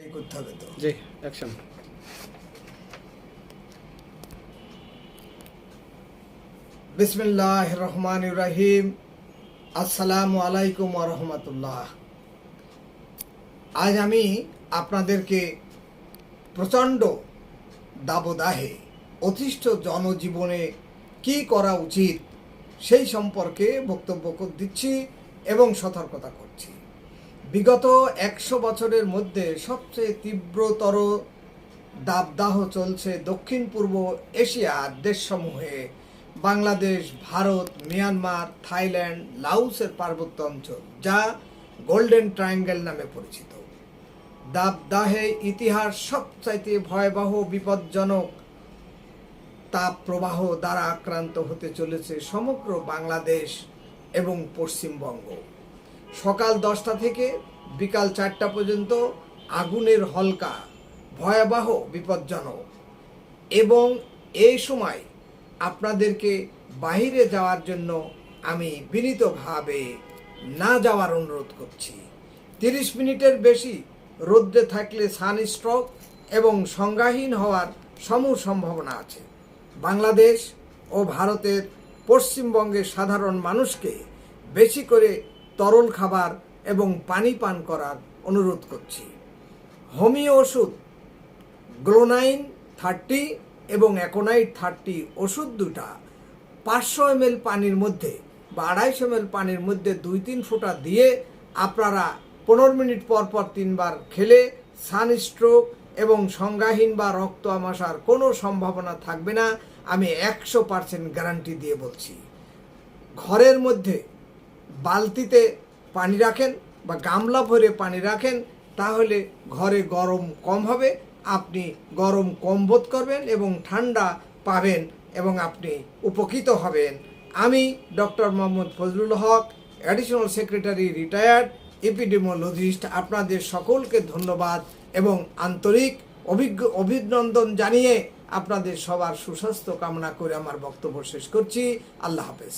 এই করতে হবে তো। জি অ্যাকশন বিসমিল্লাহ রহমান রাহিম আসসালামু আলাইকুম রহমতুল্লাহ। আজ আমি আপনাদেরকে প্রচণ্ড দাবদাহে অতিষ্ঠ জনজীবনে কি করা উচিত সেই সম্পর্কে বক্তব্য দিচ্ছি এবং সতর্কতা করছি। বিগত একশো বছরের মধ্যে সবচেয়ে তীব্রতর দাবদাহ চলছে দক্ষিণ পূর্ব এশিয়ার দেশসমূহে। বাংলাদেশ, ভারত, মিয়ানমার, থাইল্যান্ড, লাউসের পার্বত্য অঞ্চল, যা গোল্ডেন ট্রায়াঙ্গেল নামে পরিচিত। দাবদাহে ইতিহাস সবচাইতে ভয়াবহ, বিপজ্জনক তাপ প্রবাহ দ্বারা আক্রান্ত হতে চলেছে সমগ্র বাংলাদেশ এবং পশ্চিমবঙ্গ। সকাল দশটা থেকে বিকাল চারটা পর্যন্ত আগুনের হলকা, ভয়াবহ, বিপজ্জনক। এবং এই সময় আপনাদেরকে বাইরে যাওয়ার জন্য আমি বিনীতভাবে না যাওয়ার অনুরোধ করছি। তিরিশ মিনিটের বেশি রোদ্রে থাকলে সানস্ট্রোক এবং সংজ্ঞাহীন হওয়ার সমূহ সম্ভাবনা আছে। বাংলাদেশ ও ভারতের পশ্চিমবঙ্গের সাধারণ মানুষকে বেশি করে তরল খাবার এবং পানি পান করার অনুরোধ করছি। হোমিও ওষুধ, গ্লোনাইন থার্টি এবং অ্যাকোনাইট থার্টি ওষুধ দুটা পাঁচশো এম পানির মধ্যে বা আড়াইশো এম পানির মধ্যে দুই তিন ফোঁটা দিয়ে আপনারা পনেরো মিনিট পর পর তিনবার খেলে সানস্ট্রোক এবং সংজ্ঞাহীন বা রক্ত আমাশার কোনো সম্ভাবনা থাকবে না, আমি একশো পার্সেন্ট গ্যারান্টি দিয়ে বলছি। ঘরের মধ্যে বালতিতে পানি রাখেন বা গামলা ভরে পানি রাখেন, তাহলে ঘরে গরম কম হবে, আপনি গরম কম বোধ করবেন এবং ঠান্ডা পাবেন এবং আপনি উপকৃত হবেন। আমি doctor Mohammad Fazlul Haque, additional secretary retired, epidemiologist. আপনাদের সকলকে ধন্যবাদ এবং আন্তরিক অভিজ্ঞ, অভিনন্দন জানিয়ে আপনাদের সবার সুস্বাস্থ্য কামনা করে আমার বক্তব্য শেষ করছি। আল্লাহ হাফেজ।